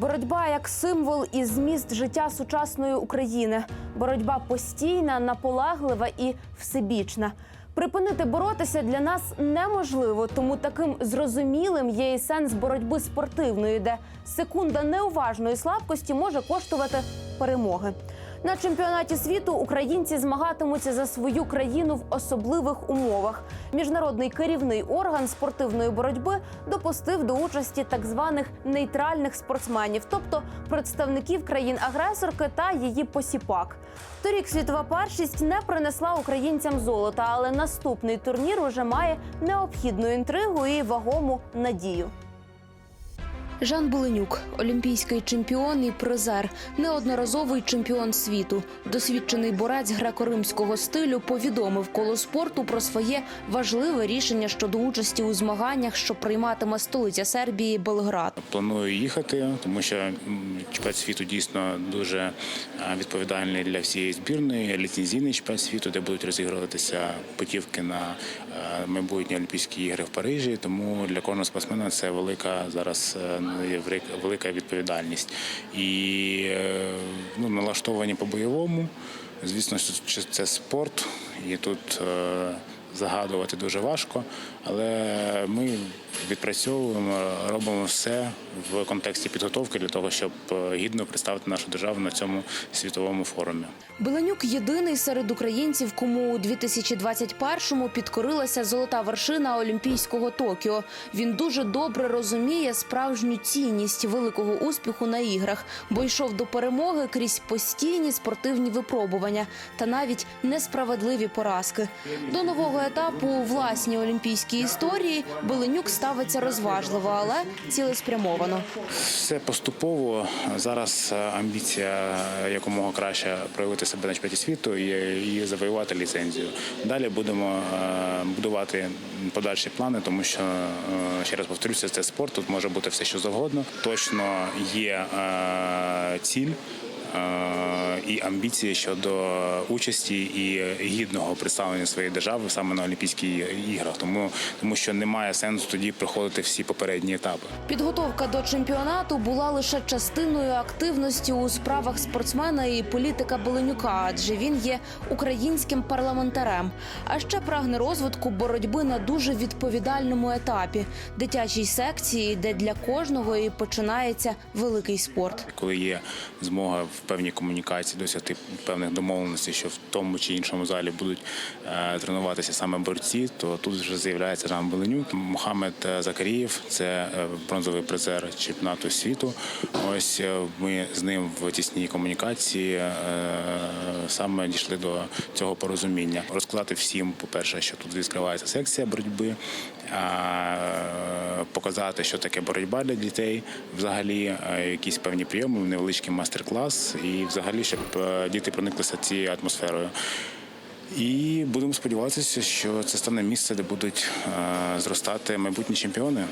Боротьба як символ і зміст життя сучасної України. Боротьба постійна, наполеглива і всебічна. Припинити боротися для нас неможливо, тому таким зрозумілим є і сенс боротьби спортивної, де секунда неуважної слабкості може коштувати перемоги. На чемпіонаті світу українці змагатимуться за свою країну в особливих умовах. Міжнародний керівний орган спортивної боротьби допустив до участі так званих нейтральних спортсменів, тобто представників країн-агресорки та її посіпак. Торік світова першість не принесла українцям золота, але наступний турнір уже має необхідну інтригу і вагому надію. Жан Буленюк, олімпійський чемпіон і призер, неодноразовий чемпіон світу, досвідчений борець греко-римського стилю, повідомив коло спорту про своє важливе рішення щодо участі у змаганнях, що прийматиме столиця Сербії Белград. Планую їхати, тому що чемпіонат світу дійсно дуже е, відповідальний для всієї збірної. Ліцензійний чемпіонат світу, де будуть розігруватися путівки на е, майбутні Олімпійські ігри в Парижі. Тому для кожного спортсмена це велика зараз е, є велика- відповідальність. І е, ну, налаштовані по-бойовому. Звісно, що це спорт, і тут е, загадувати дуже важко, але ми відпрацьовуємо, робимо все в контексті підготовки для того, щоб е, гідно представити нашу державу на цьому світовому форумі. Беленюк єдиний серед українців, кому у 2021-му підкорилася золота вершина Олімпійського Токіо. Він дуже добре розуміє справжню цінність великого успіху на іграх, бо йшов до перемоги крізь постійні спортивні випробування та навіть несправедливі поразки. До нового етапу у власній олімпійській історії Беленюк ставиться розважливо, але цілеспрямовано. Все поступово. Зараз е, амбіція якомога краще проявити себе на чемпіонаті світу і, і завоювати ліцензію. Далі будемо е, будувати подальші плани, тому що е, ще раз повторюся, це спорт. Тут може бути все, що завгодно. Точно є ціль. Е, І амбіції щодо участі і гідного представлення своєї держави саме на Олімпійських іграх, тому тому що немає сенсу тоді проходити всі попередні етапи. Підготовка до чемпіонату була лише частиною активності у справах спортсмена і політика Беленюка, адже він є українським парламентарем. А ще прагне розвитку боротьби на дуже відповідальному етапі дитячій секції, де для кожного і починається великий спорт. коли є змога в певній комунікації досягти певних домовленостей, що в тому чи іншому залі будуть е, тренуватися саме борці, то тут вже з'являється Жан Беленюк. Мохамед е, Закарієв це е, бронзовий призер чемпіонату світу. Ось ми з ним в тісній комунікації саме дійшли до цього порозуміння. Розказати всім, по-перше, що тут відкривається секція боротьби. Показати, що таке боротьба для дітей, взагалі е, якісь певні прийоми, невеличкий майстер-клас, і взагалі, щоб е, діти прониклися цією атмосферою. І будемо сподіватися, що це стане місце, де будуть е, зростати майбутні чемпіони.